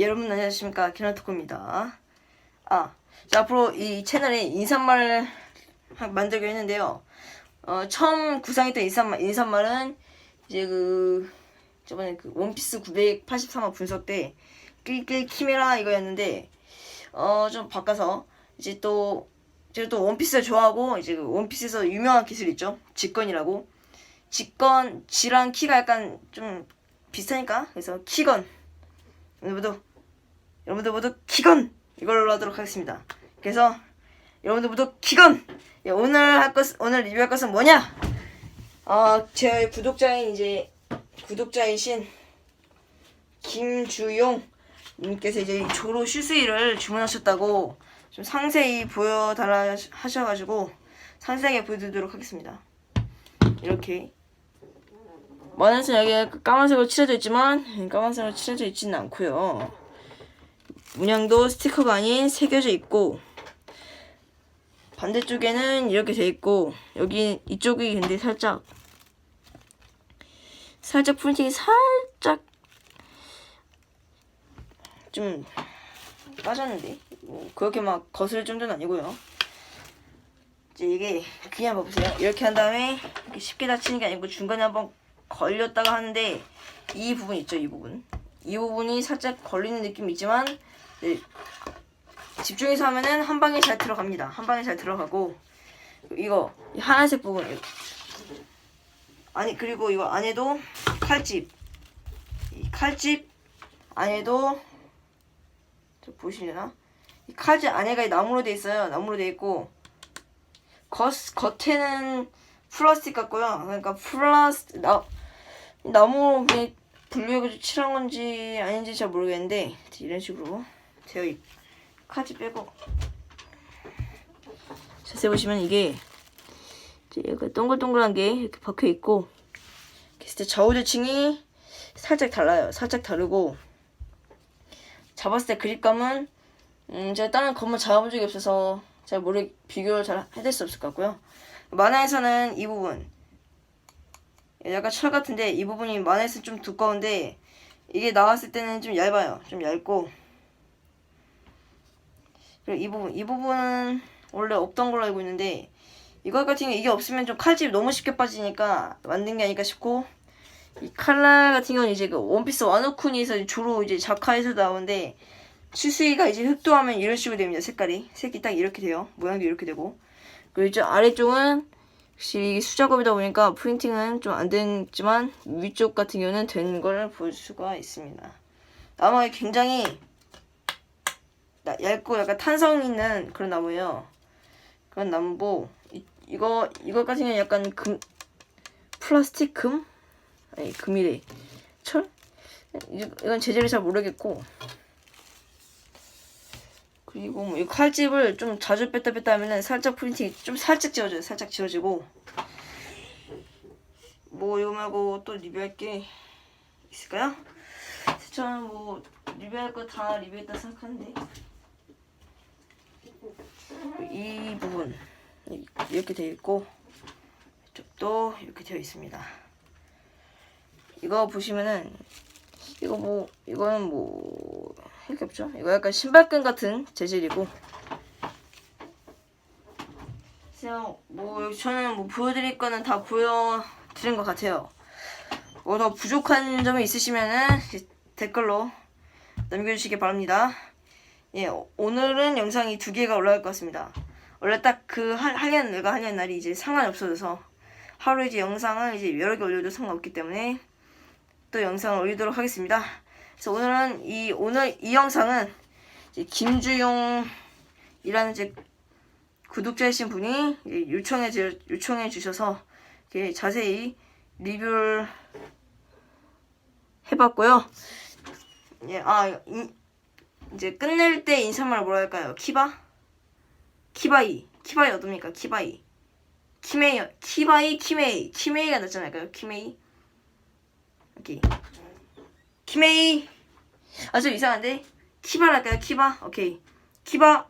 여러분 안녕하십니까 키나토코입니다. 아, 자, 앞으로 이 채널에 인사말 하- 만들기로 했는데요. 어, 처음 구상했던 인사말, 인사말은 이제 그 저번에 그 원피스 983화 분석 때 끌끌 키메라 이거였는데 어 좀 바꿔서 이제 또 제가 또 원피스를 좋아하고 이제 그 원피스에서 유명한 기술 있죠 직건이라고 직건 지랑 키가 약간 좀 비슷하니까 그래서 키건 모두 여러분들 모두 키건 이걸로 하도록 하겠습니다 그래서 여러분들 모두 키건 예, 오늘 할 것, 오늘 리뷰할 것은 뭐냐 어 제 구독자인 이제 구독자이신 김주용 님께서 이제 조로 슈스이를 주문하셨다고 좀 상세히 보여달라 하셔가지고 상세하게 보여드리도록 하겠습니다. 이렇게 원에서 여기에 그 까만색으로 칠해져 있지만 까만색으로 칠해져 있지는 않고요. 문양도 스티커가 아닌 새겨져 있고 반대쪽에는 이렇게 돼 있고 여기 이쪽이 근데 살짝 살짝 프린팅이 살짝 좀 빠졌는데 뭐 그렇게 막 거슬 정도는 아니고요. 이제 이게 그냥 봐보세요. 이렇게 한 다음에 이렇게 쉽게 닫히는 게 아니고 중간에 한번 걸렸다가 하는데 이 부분 있죠, 이 부분. 이 부분이 살짝 걸리는 느낌이 있지만 네, 집중해서 하면은 한 방에 잘 들어갑니다. 한 방에 잘 들어가고 이거 이 하얀색 부분 이거. 아니 그리고 이거 안에도 칼집 이 칼집 안에도 저 보시려나? 이 칼집 안에가 나무로 돼 있어요. 나무로 돼 있고 겉 겉에는 플라스틱 같고요. 그러니까 플라스 나 나무 분리해가지고 칠한 건지 아닌지 잘 모르겠는데 이런 식으로 있. 칼집 빼고 자세히 보시면 이게 약간 동글동글한 게 이렇게 박혀 있고 때 좌우대칭이 살짝 달라요. 살짝 다르고 잡았을 때 그립감은 음, 제가 다른 검을 잡아본 적이 없어서 잘 모르 비교를 잘 해낼 수 없을 것 같고요. 만화에서는 이 부분 약간 철 같은데 이 부분이 만화에서는 좀 두꺼운데 이게 나왔을 때는 좀 얇아요. 좀 얇고 그리고 이 부분 이 부분은 원래 없던 걸로 알고 있는데 이거 같은 경우 이게 없으면 좀 칼집 너무 쉽게 빠지니까 만든 게 아닐까 싶고 이 칼라 같은 경우는 이제 그 원피스 와노쿠니에서 주로 이제 자카에서 나오는데 추수이가 이제 흑도하면 이런 식으로 됩니다 색깔이. 색이 딱 이렇게 돼요. 모양도 이렇게 되고. 그리고 이쪽 아래쪽은 이게 수작업이다 보니까 프린팅은 좀 안 됐지만 위쪽 같은 경우는 된 걸 볼 수가 있습니다. 나무가 굉장히 나- 얇고 약간 탄성 있는 그런 나무예요. 그런 나무고 이, 이거 이거 같은 경우는 약간 금 플라스틱 금? 아니 금이래. 철? 이- 이건 재질을 잘 모르겠고. 그리고 뭐 이 칼집을 좀 자주 뺐다 뺐다 하면은 살짝 프린팅이 좀 살짝 지워져요. 살짝 지워지고. 뭐 이거 말고 또 리뷰할 게 있을까요? 저는 뭐 리뷰할 거 다 리뷰했다 생각하는데 이 부분 이- 이렇게 되어 있고 이쪽도 이렇게 되어 있습니다. 이거 보시면은 이거 뭐 이거는 뭐 이렇게 없죠? 이거 약간 신발끈 같은 재질이고 뭐 저는 뭐 보여드릴 거는 다 보여드린 것 같아요. 뭐 더 부족한 점이 있으시면은 댓글로 남겨주시기 바랍니다. 예, 오늘은 영상이 두 개가 올라갈 것 같습니다. 원래 딱 그 하려는 내가 하려는 날이 이제 상관이 없어져서 하루 이제 영상을 이제 여러 개 올려도 상관없기 때문에 또 영상을 올리도록 하겠습니다. 그래서 오늘은 이 오늘 이 영상은 김주용이라는 이제 구독자이신 분이 요청해 주, 요청해 주셔서 자세히 리뷰를 해봤고요. 예, 아 이, 이제 끝낼 때 인사말 뭐라 할까요? 키바? 키바이. 키바이 어떻습니까? 키바이. 키메이. 키바이, 키메이. 키메이가 낫지 않을까요? 키메이. 오케이. 키메이. 아, 좀 이상한데? 키바랄까요? 키바? 오케이. 키바.